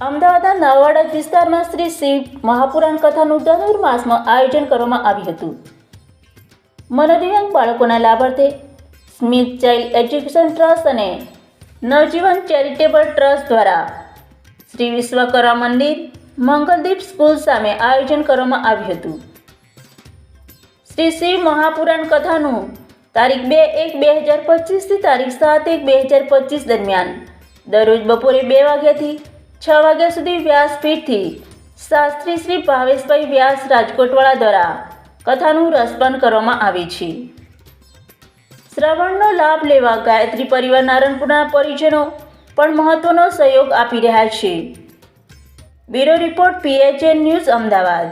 અમદાવાદના નવાડા વિસ્તારમાં શ્રી શિવ મહાપુરાણ કથાનું ધનુર્માસમાં આયોજન કરવામાં આવ્યું હતું. મનોદિવ્યાંગ બાળકોના લાભાર્થે સ્મિથ ચાઇલ્ડ એજ્યુકેશન ટ્રસ્ટ અને નવજીવન ચેરિટેબલ ટ્રસ્ટ દ્વારા શ્રી વિશ્વકર્મા મંદિર, મંગલદીપ સ્કૂલ સામે આયોજન કરવામાં આવ્યું હતું. શ્રી શિવ મહાપુરાણ કથાનું તારીખ બે એક બે હજાર પચીસથી તારીખ સાત એક બે હજાર પચીસ દરમિયાન દરરોજ બપોરે બે વાગ્યાથી છ વાગ્યા સુધી વ્યાસપીઠથી શાસ્ત્રી શ્રી ભાવેશભાઈ વ્યાસ રાજકોટવાળા દ્વારા કથાનું રસપાન કરવામાં આવે છે. શ્રવણનો લાભ લેવા ગાયત્રી પરિવાર નારણપુરના પરિજનો પણ મહત્વનો સહયોગ આપી રહ્યા છે. Bureau report PHN news Ahmedabad.